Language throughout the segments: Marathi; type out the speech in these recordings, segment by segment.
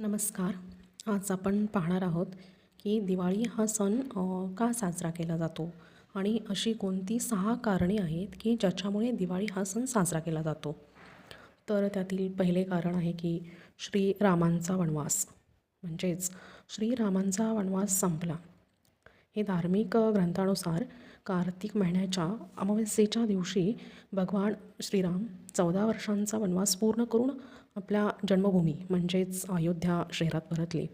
नमस्कार. आज आपण पाहणार आहोत की दिवाळी हा सण का साजरा केला जातो आणि अशी कोणती सहा कारणे आहेत की ज्याच्यामुळे दिवाळी हा सण साजरा केला जातो? तर त्यातील पहिले कारण आहे की श्रीरामांचा वनवास. म्हणजेच श्रीरामांचा वनवास संपला. हे धार्मिक ग्रंथानुसार कार्तिक महिन्याच्या अमावस्येच्या दिवशी भगवान श्रीराम चौदा वर्षांचा वनवास पूर्ण करून आपल्या जन्मभूमी म्हणजेच अयोध्या शहरात परतली.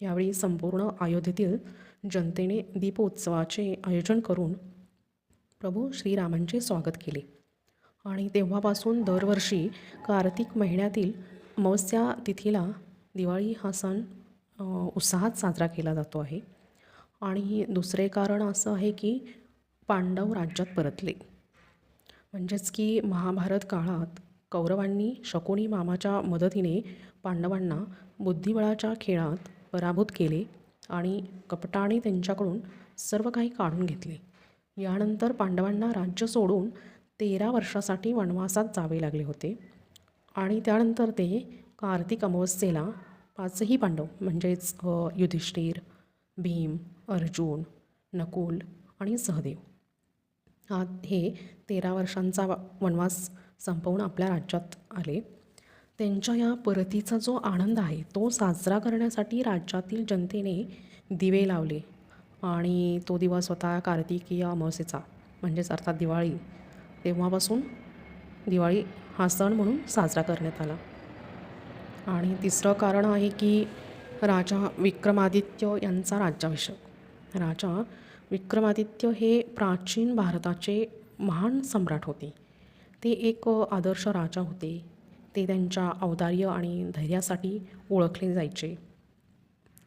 यावेळी संपूर्ण अयोध्येतील जनतेने दीपोत्सवाचे आयोजन करून प्रभू श्रीरामांचे स्वागत केले. आणि तेव्हापासून दरवर्षी कार्तिक महिन्यातील अमावस्या तिथीला दिवाळी हा सण उत्साहात साजरा केला जातो आहे. आणि दुसरे कारण असं आहे की पांडव राज्यात परतले. म्हणजेच की महाभारत काळात कौरवांनी शकुनी मामाच्या मदतीने पांडवांना बुद्धिबळाच्या खेळात पराभूत केले आणि कपटाने त्यांच्याकडून सर्व काही काढून घेतले. यानंतर पांडवांना राज्य सोडून तेरा वर्षासाठी वनवासात जावे लागले होते आणि त्यानंतर ते कार्तिक अमावस्येला पाचही पांडव म्हणजेच युधिष्ठिर भीम अर्जुन नकुल आणि सहदेव हा हे तेरा वर्षांचा व- वनवास संपवून आपल्या राज्यात आले. त्यांच्या या परतीचा जो आनंद आहे तो साजरा करण्यासाठी राज्यातील जनतेने दिवे लावले आणि तो दिवस होता कार्तिकीय अमावस्येचा म्हणजेच अर्थात दिवाळी. तेव्हापासून दिवाळी हा सण म्हणून साजरा करण्यात आला. आणि तिसरं कारण आहे की राजा विक्रमादित्य यांचा राज्याभिषेक. राजा विक्रमादित्य हे प्राचीन भारताचे महान सम्राट होते. ते एक आदर्श राजा होते. ते त्यांच्या औदार्य आणि धैर्यासाठी ओळखले जायचे.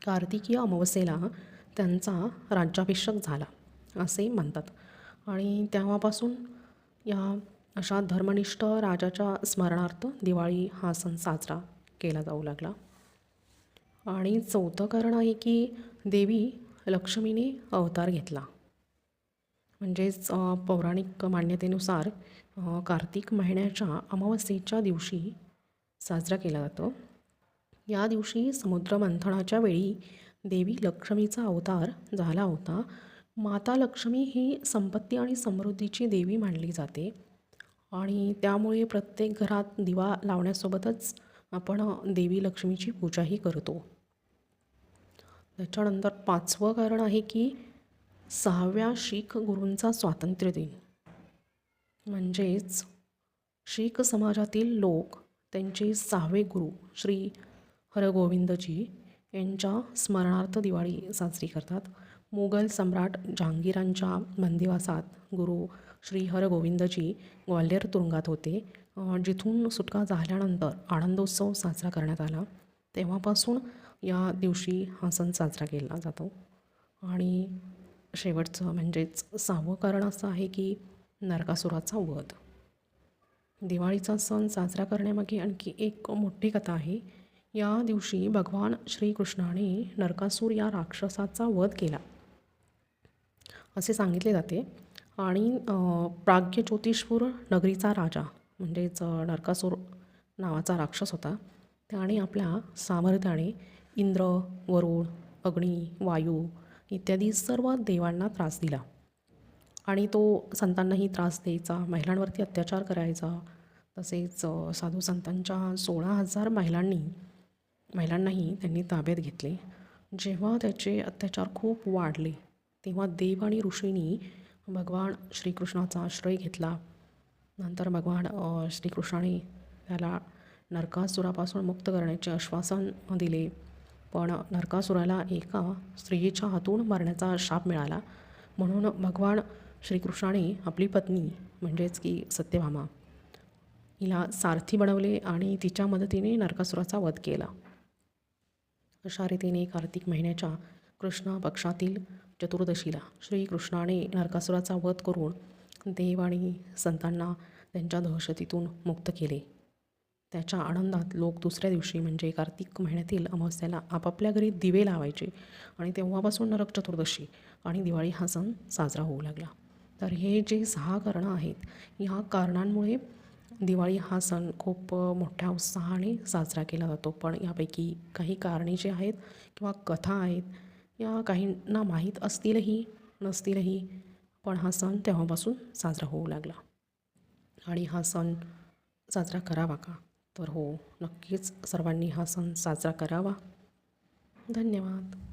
कार्तिकीय अमावस्येला त्यांचा राज्याभिषेक झाला असे म्हणतात. आणि तेव्हापासून या अशा धर्मनिष्ठ राजाच्या स्मरणार्थ दिवाळी हा सण साजरा केला जाऊ लागला. आणि चौथं कारण आहे की देवी लक्ष्मीने अवतार घेतला. म्हणजेच पौराणिक मान्यतेनुसार कार्तिक महिन्याच्या अमावस्येच्या दिवशी साजरा केला जातो. या दिवशी समुद्र मंथनाच्या वेळी देवी लक्ष्मीचा अवतार झाला होता. माता लक्ष्मी ही संपत्ती आणि समृद्धीची देवी मानली जाते. आणि त्यामुळे प्रत्येक घरात दिवा लावण्यासोबतच आपण देवी लक्ष्मीची पूजाही करतो. त्याच्यानंतर पाचवं कारण आहे की सहाव्या शीख गुरूंचा स्वातंत्र्य दिन. म्हणजेच शीख समाजातील लोक त्यांचे सहावे गुरु श्री हरगोविंदजी यांच्या स्मरणार्थ दिवाळी साजरी करतात. मुघल सम्राट जहांगीरांच्या बंदिवासात गुरु श्री हरगोविंदजी ग्वाल्हेर तुरुंगात होते. जिथून सुटका झाल्यानंतर आनंदोत्सव साजरा करण्यात आला. तेव्हापासून या दिवशी हा सण साजरा केला जातो. आणि शेवटचं म्हणजेच सहावं कारण असं आहे की नरकासुराचा वध. दिवाळीचा सण साजरा करण्यामागे आणखी एक मोठी कथा आहे. या दिवशी भगवान श्रीकृष्णाने नरकासूर या राक्षसाचा वध केला. असे सांगितले जाते. आणि अ, प्राग्य ज्योतिषपूर नगरीचा राजा म्हणजेच नरकासूर नावाचा राक्षस होता. त्याने आपल्या सामर्थ्याने इंद्र वरुण अग्नी वायू इत्यादी सर्व देवांना त्रास दिला. आणि तो संतांनाही त्रास द्यायचा महिलांवरती अत्याचार करायचा. तसेच साधू संतांच्या सोळा हजार महिलांनी महिलांनाही त्यांनी ताब्यात घेतले. जेव्हा त्याचे अत्याचार खूप वाढले तेव्हा देव आणि ऋषींनी भगवान श्रीकृष्णाचा आश्रय घेतला. नंतर भगवान श्रीकृष्णाने त्याला नरकासुरापासून मुक्त करण्याचे आश्वासन दिले. पण नरकासुराला एका स्त्रियेच्या हातून मारण्याचा शाप मिळाला. म्हणून भगवान श्रीकृष्णाने आपली पत्नी म्हणजेच की सत्यभामा हिला सारथी बनवले आणि तिच्या मदतीने नरकासुराचा वध केला. अशा रीतीने कार्तिक महिन्याच्या कृष्ण पक्षातील चतुर्दशीला श्रीकृष्णाने नरकासुराचा वध करून देव आणि संतांना त्यांच्या दहशतीतून मुक्त केले. त्याच्या आनंदात लोक दुसऱ्या दिवशी म्हणजे कार्तिक महिन्यातील अमावस्याला आपापल्या घरी दिवे लावायचे आणि तेव्हापासून नरक चतुर्दशी आणि दिवाळी हा सण साजरा होऊ लागला. तर हे जे सहा कारणं आहेत ह्या कारणांमुळे दिवाळी हा सण खूप मोठ्या उत्साहाने साजरा केला जातो. पण यापैकी काही कारणे जे आहेत किंवा कथा आहेत या काहींना माहीत असतीलही नसतीलही पण हा सण तेव्हापासून साजरा होऊ लागला. आणि हा सण साजरा करावा का? तर हो नक्कीच सर्वांनी हा सण साजरा करावा. धन्यवाद.